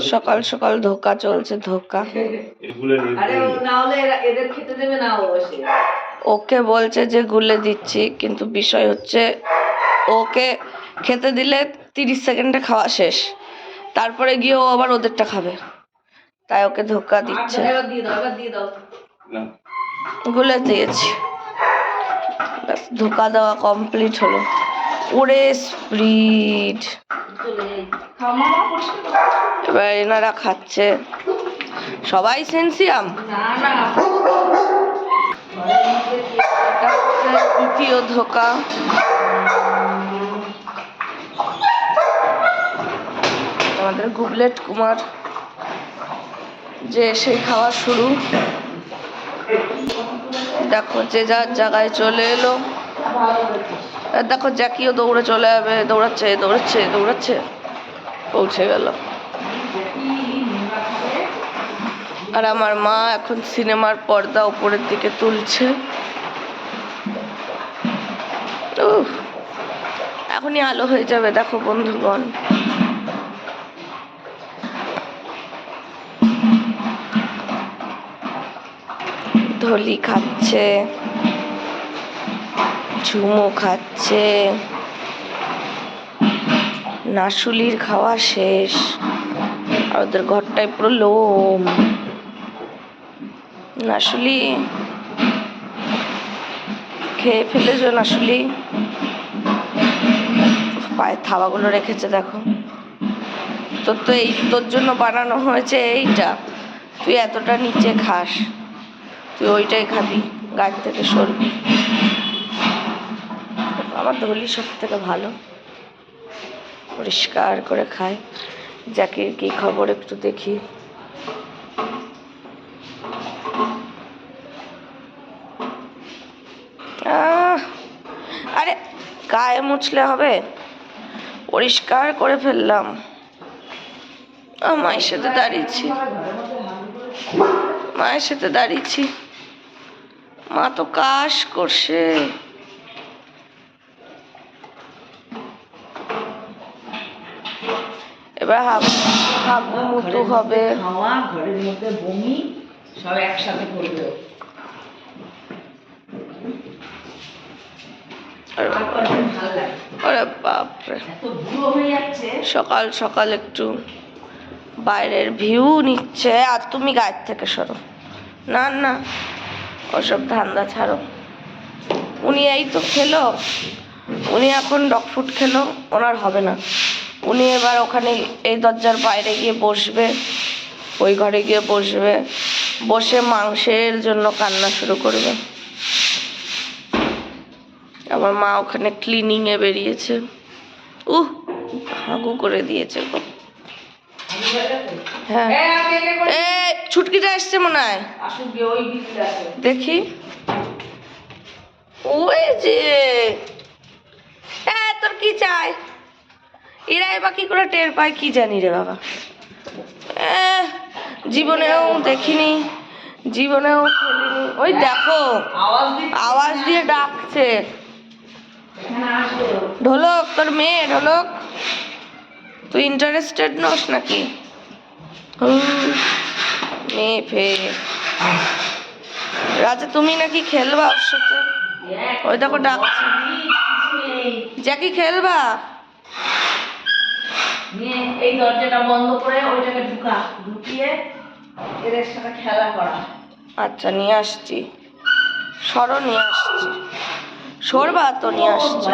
সকাল সকাল ধোকা চলছে ধোকা। এগুলো নিয়ে আরে ও না হলে এরা- এদের খেতে দেবে না ও এসে। ওকে বলছে যে গুলে দিচ্ছি কিন্তু বিষয় হচ্ছে ওকে খেতে দিলে তিরিশ সেকেন্ডে খাওয়া শেষ। তারপরে গিয়ে ও আবার ওদেরটা খাবে। তাই ওকে ধোকা দিচ্ছে। দাও না। গুলে দিয়েছি। ব্যাস ধোকা দেওয়া কমপ্লিট হলো। ওরে স্প্রিড এবার এনারা খাচ্ছে। সবাই সেন্সিয়াম? দ্বিতীয় ধোকা। আমাদের গুবলেট কুমার, যে সেই খাওয়া শুরু। দেখো যে যার জায়গায় চলে এলো। দেখো জ্যাকিও দৌড়ে চলে যাবে, দৌড়াচ্ছে দৌড়াচ্ছে দৌড়াচ্ছে। পৌঁছে গেল। আর আমার মা এখন সিনেমার পর্দা উপরের দিকে তুলছে। এখনই আলো হয়ে যাবে, দেখো বন্ধুগণ। ধলি খাচ্ছে, ঝুমো খাচ্ছে। নাশুলির খাওয়া শেষ। আর ওদের ঘরটায় পুরো লোম। নাশুলি, খেয়ে ফেলেছো নাশুলি? পায়ে থাবাগুলো রেখেছে, দেখো। তোর তো এই, তোর জন্য বানানো হয়েছে এইটা। তুই এতটা নিচে খাস। তুই ওইটাই খাবি গাছ থেকে সরবি। আমার ধলি সব থেকে ভালো। পরিষ্কার করে খায় জাকির, কি খবর একটু দেখি। আরে গায়ে মুছলে হবে? পরিষ্কার করে ফেললাম। মায়ের সাথে দাঁড়িয়েছি। মায়ের সাথে দাঁড়িয়েছি। মা তো কাশ করছে। এবার হাব হাগু মুতু হবে। খাওয়া ঘরের মধ্যে বমি সব একসাথে করবে। আর বাপরে। সকাল সকাল একটু বাইরের ভিউ নিচ্ছে। আর তুমি গায়ের থেকে সরো। না না ওসব ধান্দা ছাড়ো। উনি এই তো খেলো। উনি এখন ডগ ফুড খেলো। ওনার হবে না। উনি এবার ওখানে এই দরজার বাইরে গিয়ে বসবে, ওই ঘরে গিয়ে বসবে, বসে মাংসের জন্য কান্না শুরু করবে। আমার মা ওখানে ক্লিনিংয়ে বেরিয়েছে। উহ, হাগু করে দিয়েছে হয়ে? হ্যাঁ। এ ছুটকিটা আসছে মনে হয়। দেখি। ওই যে। এ, তোর কি চাই? এরা এবার কি করে টের পায় কি জানি রে বাবা। জীবনেও দেখিনি, জীবনেও ওই দেখো, আওয়াজ দিয়ে ডাকছে। ঢোলক, তোর মেয়ে, ঢোলক। তুই ইন্টারেস্টেড নস নাকি? মেয়ে ফে রাজা, তুমি নাকি খেলবা ওর সাথে? ওই দেখো ডাকছে। জ্যাকি, খেলবা? নিয়ে এই দরজাটা বন্ধ করে ওইটাকে ঢুকা ঢুকিয়ে এদের সাথে খেলা করা। আচ্ছা নিয়ে আসছি। সরো নিয়ে আসছি। সরবা তো নিয়ে আসছি।